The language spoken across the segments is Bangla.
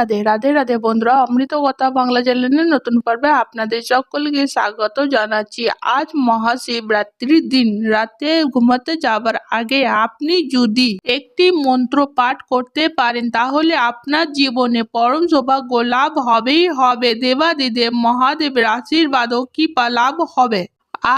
রাধে রাধে রাধে বন্ধুরা, অমৃত কথা বাংলা চ্যানেলের নতুন পর্বে আপনাদের সকলকে স্বাগত জানাচ্ছি। আজ মহাশিবরাত্রির দিন, রাতে ঘুমাতে যাবার আগে আপনি যদি একটি মন্ত্র পাঠ করতে পারেন, তাহলে আপনার জীবনে পরম সৌভাগ্য লাভ হবেই হবে। দেবাদিদেব মহাদেবের আশীর্বাদ ও কৃপা লাভ হবে।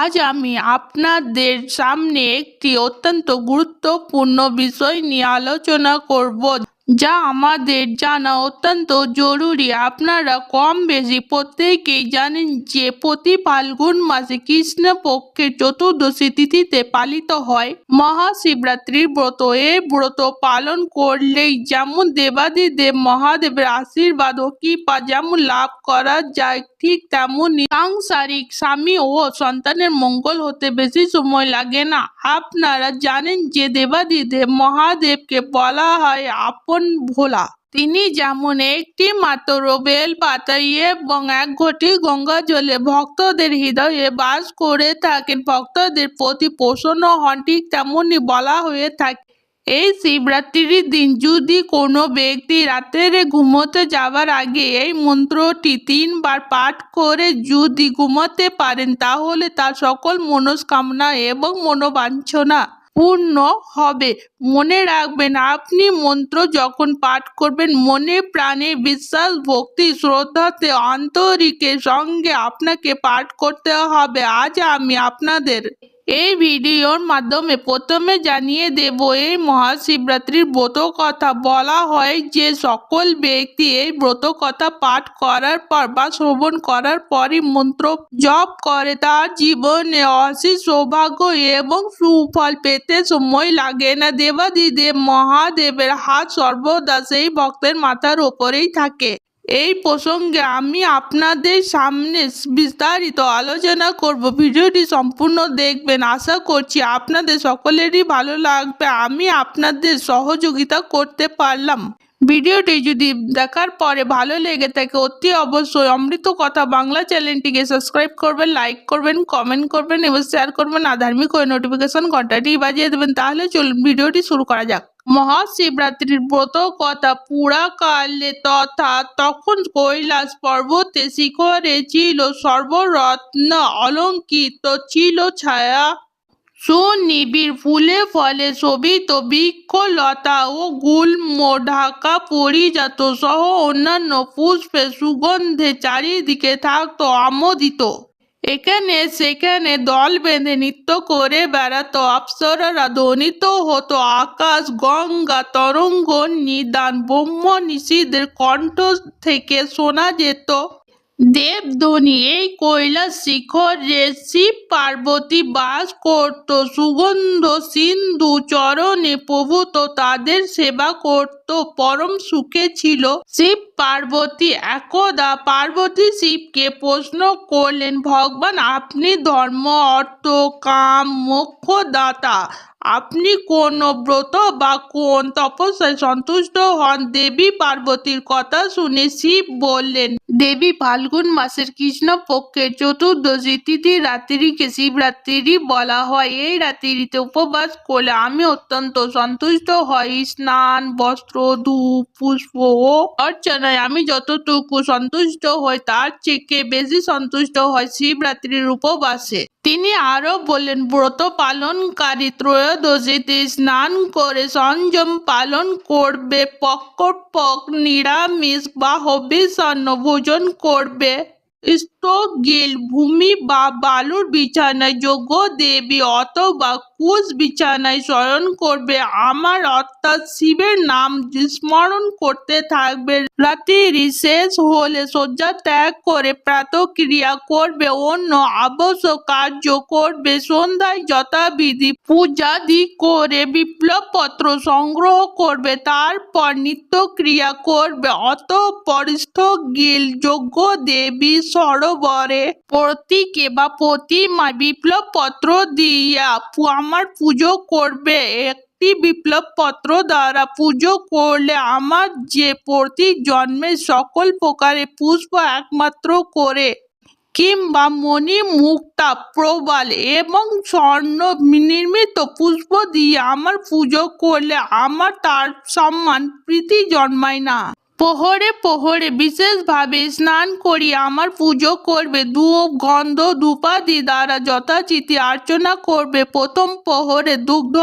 আজ আমি আপনাদের সামনে একটি অত্যন্ত গুরুত্বপূর্ণ বিষয় নিয়ে আলোচনা করব। যা আমাদের জানা অত্যন্ত জরুরি। আপনারা কম বেশি প্রত্যেকেই জানেন যে প্রতি ফাল্গুন মাসে কৃষ্ণ পক্ষের চতুর্দশী তিথিতে পালিত হয়। মহাশিবরাত্রির ব্রত। এই ব্রত পালন করলেই যেমন দেবাদিদেব মহাদেবের আশীর্বাদ ও কৃপা যেমন লাভ করা যায়, ঠিক তেমনই সাংসারিক স্বামী ও সন্তানের মঙ্গল হতে বেশি সময় লাগে না। আপনারা জানেন যে দেবাদিদেব মহাদেবকে বলা হয় আপন ভোলা। তিনি যেমন একটি মাত্র বেল পাতা এবং এক ঘটি গঙ্গা জলে ভক্তদের হৃদয়ে বাস করে থাকেন। ভক্তদের প্রতি প্রসন্ন হন, ঠিক তেমনই বলা হয়ে থাকে, এই শিবরাত্রির দিন যদি কোনো ব্যক্তি রাতের ঘুমোতে যাওয়ার আগে এই মন্ত্রটি তিনবার পাঠ করে যদি ঘুমাতে পারেন, তাহলে তার সকল মনস্কামনা এবং মনোবাঞ্ছনা পূর্ণ হবে। মনে রাখবেন, আপনি মন্ত্র যখন পাঠ করবেন, মনে প্রাণে বিশ্বাস, ভক্তি শ্রদ্ধাতে আন্তরিকের সঙ্গে আপনাকে পাঠ করতে হবে। আজ আমি আপনাদের এই ভিডিওর মাধ্যমে প্রথমে জানিয়ে দেব, এই মহাশিবরাত্রির ব্রত কথা বলা হয় যে সকল ব্যক্তি এই ব্রত কথা পাঠ করার পর বা শ্রবণ করার পরই মন্ত্র জপ করে তার জীবনে অসীম সৌভাগ্য এবং সুফল পেতে সময় লাগে না। দেবাদিদেব মহাদেবের হাত সর্বদা সেই ভক্তের মাথার ওপরেই থাকে। এই প্রসঙ্গে আমি আপনাদের সামনে বিস্তারিত আলোচনা করব। ভিডিওটি সম্পূর্ণ দেখবেন। আশা করছি আপনাদের সকলেরই ভালো লাগবে। আমি আপনাদের সহযোগিতা করতে পারলাম। ভিডিওটি যদি দেখার পরে ভালো লেগে থাকে, অতি অবশ্যই অমৃত কথা বাংলা চ্যানেলটিকে সাবস্ক্রাইব করবেন লাইক করবেন কমেন্ট করবেন এবং শেয়ার করবেন। আধার্মিক ধার্মিক হয়ে নোটিফিকেশন ঘন্টাটি বাজিয়ে দেবেন। তাহলে চলুন ভিডিওটি শুরু করা যাক। মহাশিবরাত্রির ব্রত কথা পুরাকালে তথা তখন কৈলাস পর্বতে শিখরে ছিল সর্বরত্ন অলঙ্কিত ছিল ছায়া সুনিবিড় ফুলে ফলে শোভিত বৃক্ষলতা ও গুল্ম ঢাকা পরিজাত সহ অন্যান্য পুষ্পে সুগন্ধে চারিদিকে থাকত আমোদিত। এখানে সেখানে দল বেঁধে নৃত্য করে বেড়াতো। অপ্সরারা ধ্বনিত হতো। আকাশ, গঙ্গা, তরঙ্গ নিদান ব্রহ্ম নিষিদ্ধের কণ্ঠ থেকে শোনা যেত। দেবধ্বনি এই কৈলাস শিখরে শিব পার্বতী বাস করত। সুগন্ধ সিন্ধু চরণে প্রভূত তাদের সেবা করত। পরম সুখে ছিল শিব পার্বতী। একদা পার্বতী শিবকে প্রশ্ন করলেন, ভগবান, আপনি ধর্ম, অর্থ, কাম, মোক্ষ দাতা আপনি কোন ব্রত বা কোন তপস্যায় সন্তুষ্ট হন? দেবী পার্বতীর কথা শুনে শিব বললেন, দেবী ফাল্গুন মাসের কৃষ্ণ পক্ষের চতুর্দশী তিথি রাত্রিকে শিবরাত্রি বলা হয়। এই রাত্রিতে উপবাস করলে আমি অত্যন্ত সন্তুষ্ট হই। স্নান, বস্ত্র, ধূপ, পুষ্প ও অর্চনায় আমি যতটুকু সন্তুষ্ট হই, তার থেকে বেশি সন্তুষ্ট হয় শিবরাত্রির উপবাসে। তিনি আরও বললেন, ব্রত পালনকারী ত্রয়োদশীতে স্নান করে সংযম পালন করবে পক্ষপক নিরামিষ বা হবিষণ্ণ ভোজন করবে। স্থগিল ভূমি বা বালুর বিছানায় যোগ্য দেবী অথবা কুশ বিছানায় শয়ন করবে। আমার অর্থাৎ শিবের নাম স্মরণ করতে থাকবে। রাত্রি শেষ হলে শয্যা ত্যাগ করে প্রাতক্রিয়া করবে। অন্য আবশ্যক কার্য করবে। সন্ধ্যায় যথাবিধি পূজাদি করে বিপ্লব পত্র সংগ্রহ করবে। তারপর নিত্যক্রিয়া করবে। অতঃপর স্থগিল যোগ্য দেবী সরোবরে প্রতীকে বা প্রতিমায় বিপ্লব পত্র দিয়া আমার পুজো করবে। একটি বিপ্লব পত্র দ্বারা পুজো করলে আমার যে প্রতি জন্মে সকল প্রকারে পুষ্প একমাত্র করে, কিংবা মণি মুক্তা প্রবাল এবং স্বর্ণ নির্মিত পুষ্প দিয়ে আমার পুজো করলে আমার তার সম্মান প্রীতি জন্মায় না। পোহরে পোহরে বিশেষভাবে স্নান করিয়া আমার পুজো করবে, ধূপ, গন্ধ, ধূপাদি দ্বারা যথাচিতি আর্চনা করবে। প্রথম প্রহরে দুগ্ধ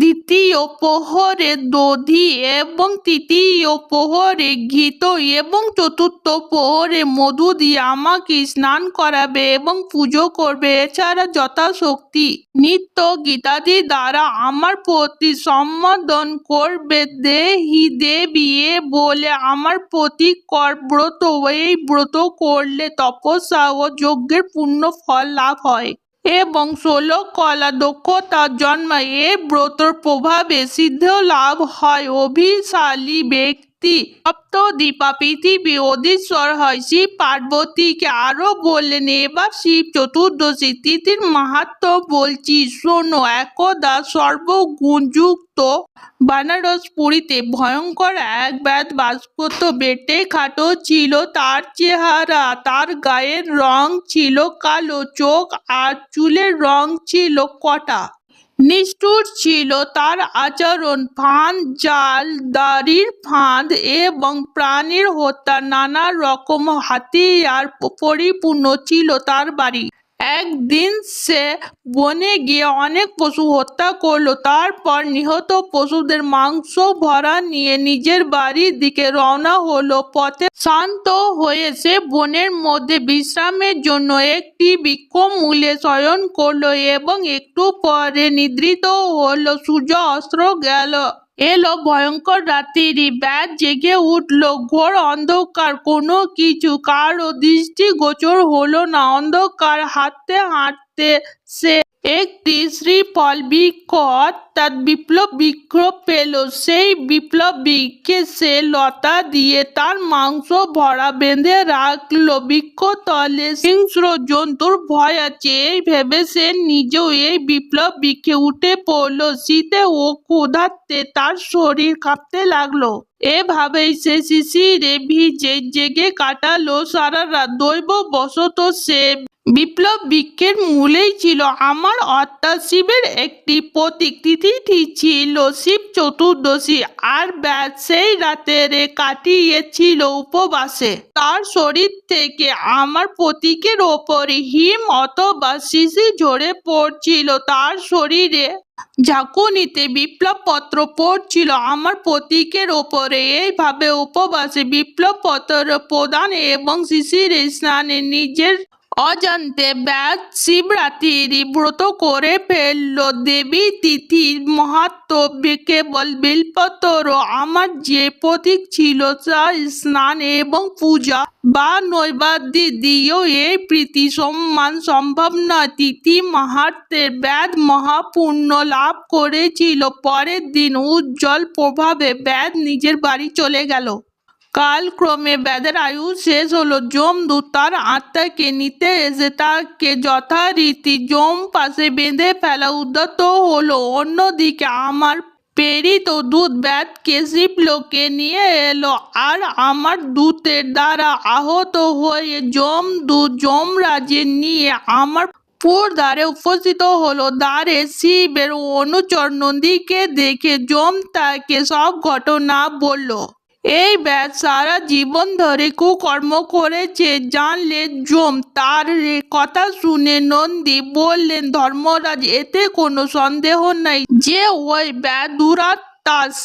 দ্বিতীয় প্রহরে দধি এবং তৃতীয় প্রহরে ঘিত এবং চতুর্থ প্রহরে মধু দিয়ে আমাকে স্নান করাবে এবং পুজো করবে। এছাড়া যথাশক্তি নিত্য গীতাদি দ্বারা আমার প্রতি সম্বোধন করবে। দেহি দেবী বলে আমার প্রতি কর ব্রত এই ব্রত করলে তপস্যা ও যজ্ঞের পূর্ণ ফল লাভ হয়। এবং ষোলো কলা দক্ষতা জন্মায় এ ব্রতর প্রভাবে সিদ্ধ লাভ হয়। অভিশালী ব্যক্তি সপ্ত দীপা পৃথিবী অধীশ্বর হয়। শিব পার্বতীকে আরও বললেন, এবার শিব চতুর্দশী তিথির মাহাত্ম বলছি। শোনো, একদা সর্বগুণযুক্ত বানারস পুরীতে ভয়ঙ্কর এক ব্যাধ বাস করত বেটে খাটো ছিল। তার চেহারা, তার গায়ের রং ছিল কালো, চোখ আর চুলের রং ছিল কটা? নিষ্ঠুর ছিল তার আচরণ, ফাঁদ, জাল, দাড়ির ফাঁদ এবং প্রাণীর হত্যা নানা রকম হাতিয়ার পরিপূর্ণ ছিল তার বাড়ি। একদিন সে বনে গিয়ে অনেক পশু হত্যা করল। তারপর নিহত পশুদের মাংস ভরা নিয়ে নিজের বাড়ির দিকে রওনা হলো। পথে শান্ত হয়ে সে বনের মধ্যে বিশ্রামের জন্য একটি বৃক্ষমূলে শয়ন করল এবং একটু পরে নিদ্রিত হলো। সূর্য অস্ত্র গেল। এলো ভয়ঙ্কর রাত্রি ব্যাট জেগে উঠল। ঘোর অন্ধকার, কোনো কিছু। কারও দৃষ্টি গোচর হলো না। অন্ধকার হাঁটতে হাঁটতে সে একটি শ্রীফল বৃক্ষ অর্থাৎ বিপ্লব বৃক্ষ পেল। সেই বিপ্লব বৃক্ষে সে লতা দিয়ে তার মাংস ভরা বেঁধে রাখল। বৃক্ষ তলে হিংস্র জন্তুর ভয় আছে। এই ভেবে সে নিজেও এই বিপ্লব বৃক্ষে উঠে পড়ল। শীতে ও ক্ষুধার্তে তার শরীর কাঁপতে লাগল। এভাবেই সে শিশিরে ভিজে জেগে কাটালো সারা রাত দৈব বশত সে বিপ্লব বৃক্ষের মূলেই ছিল। আমার অর্থাৎ শিবের একটি প্রতীক তিথিটি ছিল। শিব চতুর্দশী আর ব্যাস সেই রাতের কাটিয়েছিল উপবাসে। তার শরীর থেকে আমার প্রতীকের ওপরে হিম অথবা শিশি ঝরে পড়ছিল। তার শরীরে ঝাঁকুনিতে বিপ্লব পত্র পড়ছিল। আমার প্রতীকের ওপরে এইভাবে উপবাসে বিপ্লব পত্র প্রদান এবং শিশির স্নানে নিজের অজান্তে ব্যাস শিবরাত্রি ব্রত করে ফেলল। দেবী তিথি মাহাত্ম কেবল বেলপত্র। আমার যে প্রতীক ছিল তা স্নান এবং পূজা বা নৈবাদ্য দিয়েও এই প্রীতি সম্মান সম্ভব নয়। তিথি মাহাত্মের ব্যাদ মহাপুণ্য লাভ করেছিল। পরের দিন উজ্জ্বল প্রভাবে ব্যাদ নিজের বাড়ি চলে গেল। কালক্রমে ব্যাধের আয়ু শেষ হলো। যমদূত তার আত্মাকে নিতে এসে তাকে যথারীতি যম পাশে বেঁধে ফেলা উদ্যত হলো। অন্যদিকে আমার প্রেরিত দূত ব্যাধকে শিবলোকে নিয়ে এলো আর আমার দূতের দ্বারা আহত হয়ে যমদূত যমরাজে নিয়ে আমার পুর দ্বারে উপস্থিত হলো। দ্বারে শিবের অনুচর নন্দীকে দেখে যম তাকে সব ঘটনা বলল। এই ব্যাস, সারা জীবন ধরে কুকর্ম করেছে, জানলে জম। তার কথা শুনে নন্দী বললেন, ধর্মরাজ, এতে কোনো সন্দেহ নাই। যে ওই ব্যাস দুরাত্মা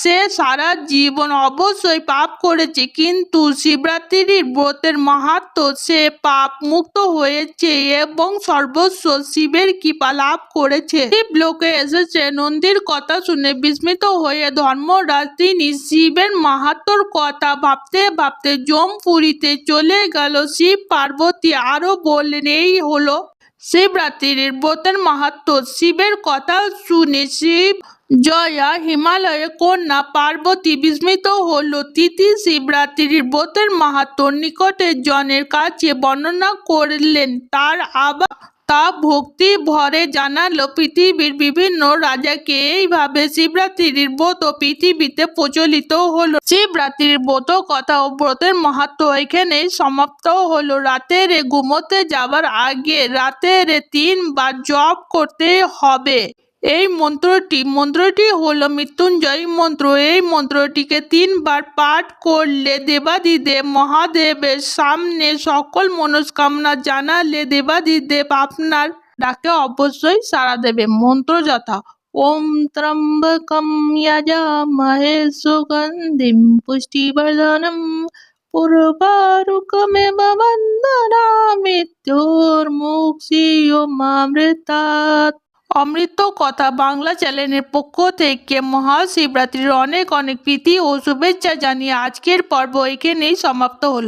সে সারা জীবন অবশ্যই পাপ করেছে। কিন্তু শিবরাত্রির ব্রতের মাহাত্ম সে পাপ মুক্ত হয়েছে এবং সর্বস্ব শিবের কৃপা লাভ করেছে। শিব লোকে এসেছে, নন্দীর কথা শুনে বিস্মিত হয়ে ধর্মরাজ তিনি শিবের মাহাত্মর কথা ভাবতে ভাবতে জমপুরীতে চলে গেল। শিব পার্বতী আরও বললেন, এই হলো শিবরাত্রির ব্রতের মাহাত্ম। শিবের কথা শুনে শিব জয়া হিমালয়ে কন্যা পার্বতী বিস্মিত হল। তিথি শিবরাত্রির ব্রতের মাহাত্মর নিকটের জনের কাছে বর্ণনা করলেন, তার আবার তা ভক্তি ভরে জানালো। পৃথিবীর বিভিন্ন রাজাকে এইভাবে শিবরাত্রির ব্রত পৃথিবীতে প্রচলিত হলো। শিবরাত্রির ব্রত কথা ও ব্রতের মাহাত্ম এখানেই সমাপ্ত হলো। রাতের ঘুমোতে যাবার আগে রাতের তিনবার জপ করতে হবে। এই মন্ত্রটি মন্ত্রটি হলো মৃত্যুঞ্জয় মন্ত্র। এই মন্ত্রটিকে তিনবার পাঠ করলে দেবাদিদেব মহাদেবের সামনে সকল মনস্কামনা জানালে দেবাদিদেব আপনার ডাকে অবশ্যই সাড়া দেবে। মন্ত্র যথা, ওম ত্রম্বকম যজামহে সুগন্ধিম পুষ্টিবর্ধনম পূর্বারুকমেব বন্দনামি। মৃত্যুর্মুক্ষিয়মামৃতাৎ অমৃত কথা বাংলা চ্যানেলের পক্ষ থেকে মহাশিবরাত্রির অনেক অনেক প্রীতি ও শুভেচ্ছা জানিয়ে আজকের পর্ব এখানেই সমাপ্ত হলো।